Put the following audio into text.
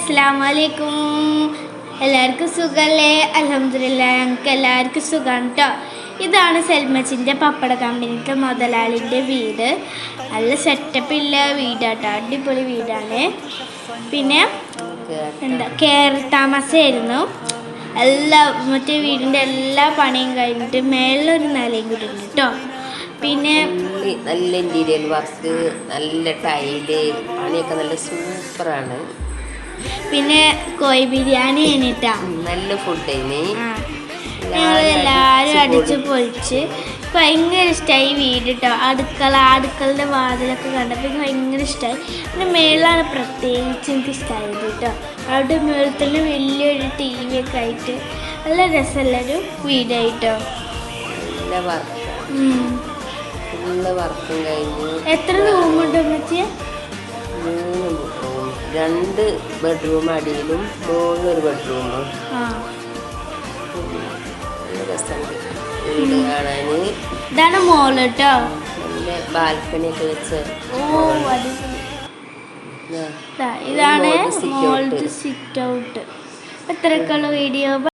അസ്സാം വലൈക്കും എല്ലാവർക്കും സുഖമല്ലേ അലഹമില്ല ഞങ്ങൾക്ക് എല്ലാവർക്കും സുഖമാണ് കേട്ടോ ഇതാണ് സെൽമച്ചിന്റെ പപ്പട കമ്പനിത്തെ മുതലാളിന്റെ വീട്. നല്ല സെറ്റപ്പില്ല വീടാട്ടോ. അടിപൊളി വീടാണ്. പിന്നെ എന്താ കയറി താമസമായിരുന്നു. എല്ലാ മറ്റേ വീടിന്റെ എല്ലാ പണിയും കഴിഞ്ഞിട്ട് മേളിലൊരു നിലയും കൂടി ഉണ്ട് കേട്ടോ പിന്നെ നല്ല ഇന്റീരിയൽ വർക്ക് നല്ല ടൈൽ പണിയൊക്കെ നല്ല സൂപ്പറാണ് പിന്നെ കോഴി ബിരിയാണി കഴിഞ്ഞിട്ടാ. നല്ല ഫുഡ് എല്ലാവരും അടിച്ച് പൊളിച്ച് ഭയങ്കര ഇഷ്ടമായി വീട് കേട്ടോ അടുക്കള അടുക്കളുടെ വാതിലൊക്കെ കണ്ടപ്പോൾ എനിക്ക് ഭയങ്കര ഇഷ്ടമായി പിന്നെ മേളാണ് പ്രത്യേകിച്ച് എനിക്ക് ഇഷ്ടമായത് കേട്ടോ. അവിടെ മേളിൽ തന്നെ വലിയൊരു ടി വി ഒക്കെ ആയിട്ട് നല്ല രസമുള്ളൊരു വീടായിട്ടോ. എത്ര റൂമുണ്ട് എന്ന് റൂം രണ്ട് ബെഡ്റൂം അടിയിലും മൂന്ന് ഒരു ബെഡ്റൂമും നല്ല രസമുണ്ട്. വീട് കാണാൻ ഇതാണ് മോൾ കേട്ടോ നല്ല ബാൽക്കണി ഒക്കെ വെച്ച്. ഇതാണ്. മോളുടെ സിറ്റ് ഔട്ട് എത്രക്കുള്ള വീഡിയോ